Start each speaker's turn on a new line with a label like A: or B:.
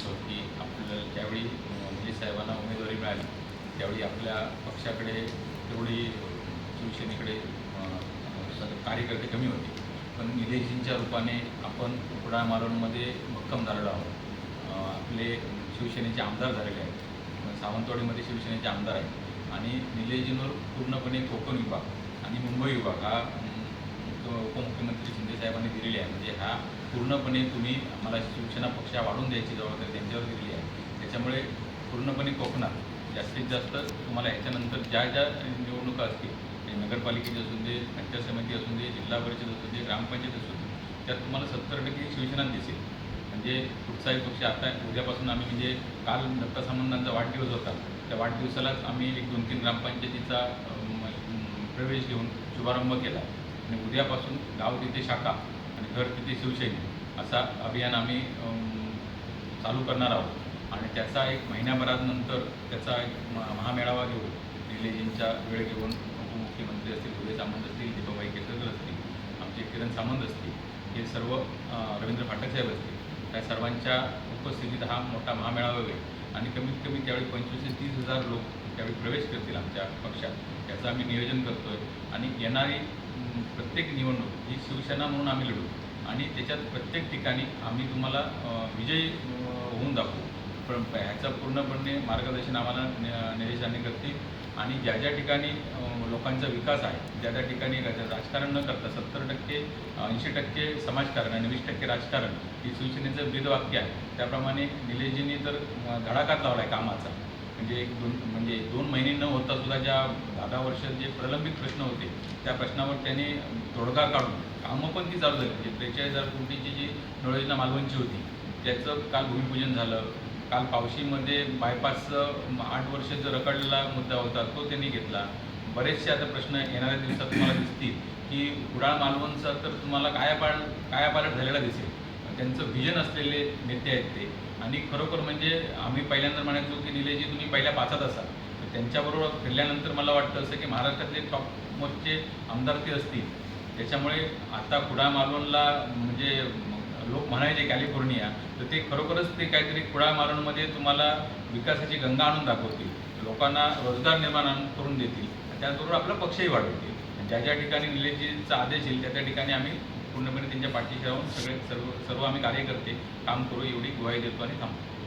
A: कारण की आपलं ज्यावेळी मोदी साहेबांना उमेदवारी मिळाली त्यावेळी आपल्या पक्षाकडे तेवढी शिवसेनेकडे कार्यकर्ते कमी होते. पण निलेशजींच्या रूपाने आपण उकडा मालवणमध्ये भक्कम झालेलो आहोत. आपले शिवसेनेचे आमदार झालेले आहेत. सावंतवाडीमध्ये शिवसेनेचे आमदार आहेत. आणि निलेशजींवर पूर्णपणे कोकण विभाग आणि मुंबई विभाग हा उपमुख्यमंत्री शिंदे साहेबांनी दिलेली आहे. म्हणजे हा पूर्णपणे तुम्ही आम्हाला शिवसेना पक्ष वाढून द्यायची जबाबदारी त्यांच्यावर दिलेली आहे. त्याच्यामुळे पूर्णपणे कोकणात जास्तीत जास्त तुम्हाला ह्याच्यानंतर ज्या ज्या निवडणुका असतील ते नगरपालिकेची असून दे पंचायत समिती असून दे जिल्हा परिषद असून दे ग्रामपंचायत असून दे त्यात तुम्हाला सत्तर टक्के शिवसेना दिसेल. म्हणजे कुठचाही पक्ष आता उद्यापासून आम्ही म्हणजे काल दत्ता सामंतांचा वाढदिवस होता. त्या वाढदिवसालाच आम्ही एक दोन तीन ग्रामपंचायतीचा प्रवेश घेऊन शुभारंभ केला. आणि उद्यापासून गाव तिथे शाखा आणि घर तिथे शिवसेना असा अभियान आम्ही चालू करणार आहोत. आणि त्याचा एक महिन्याभरानंतर त्याचा एक महामेळावा घेऊन निलेजींचा वेळ घेऊन उपमुख्यमंत्री असतील उदय सामंत असतील दीपाबाई केसरकर असतील आमचे किरण सामंत असतील हे सर्व रवींद्र फाटक साहेब असतील त्या सर्वांच्या उपस्थितीत हा मोठा महामेळावा होईल. आणि कमीत कमी त्यावेळी पंचवीस ते तीस हजार लोक त्यावेळी प्रवेश करतील आमच्या पक्षात. याचं आम्ही नियोजन करतो आहे आणि येणारी प्रत्येक निवडणूक ही शिवसेना म्हणून आम्ही लढू. आणि त्याच्यात प्रत्येक ठिकाणी आम्ही तुम्हाला विजयी होऊन दाखवू. पण ह्याचं पूर्णपणे मार्गदर्शन आम्हाला निदेशांनी करते करतील. आणि ज्या ज्या ठिकाणी लोकांचा विकास आहे ज्या ज्या ठिकाणी राजकारण न करता सत्तर टक्के ऐंशी टक्के समाजकारण आणि वीस टक्के राजकारण ही शिवसेनेचं ब्रीदवाक्य आहे. त्याप्रमाणे निलेशजींनी तर धडाकात धडाकाच लावला आहे कामाचा. म्हणजे एक दोन म्हणजे दोन समजा ज्या दहा दहा वर्ष जे प्रलंबित प्रश्न होते त्या प्रश्नावर त्यांनी तोडगा काढून कामं पण ती चालू झाली. म्हणजे त्रेचाळीस हजार कोटीची जी नळयोजना मालवणची होती त्याचं काल भूमिपूजन झालं. काल पावशीमध्ये बायपासचं आठ वर्षाचा रखडलेला मुद्दा होता तो त्यांनी घेतला. बरेचसे आता प्रश्न येणाऱ्या दिवसात तुम्हाला दिसतील की कुडाळ मालवणचा तर तुम्हाला कायापाल कायापालट झालेला दिसेल. त्यांचं व्हिजन असलेले नेते आहेत ते. आणि खरोखर म्हणजे आम्ही पहिल्यांदा म्हणायचो की निलेजी तुम्ही पहिल्या पाचात असाल. त्यांच्याबरोबर फिरल्यानंतर मला वाटतं असं की महाराष्ट्रातले टॉप मोस्टचे आमदार ते असतील. त्याच्यामुळे आता कुडाळ मालवणला म्हणजे लोक म्हणायचे कॅलिफोर्निया तर ते खरोखरच ते काहीतरी कुडा मालवणमध्ये तुम्हाला विकासाची गंगा आणून दाखवतील. लोकांना रोजगार निर्माण आणून करून देतील. त्याचबरोबर आपला पक्षही वाढवतील. ज्या ज्या ठिकाणी निलेशजीचा आदेश येईल त्या त्या ठिकाणी आम्ही पूर्णपणे त्यांच्या पाठीशी राहून सगळे सर्व सर्व आम्ही कार्यकर्ते काम करू एवढी ग्वाही देतो आणि थांबतो.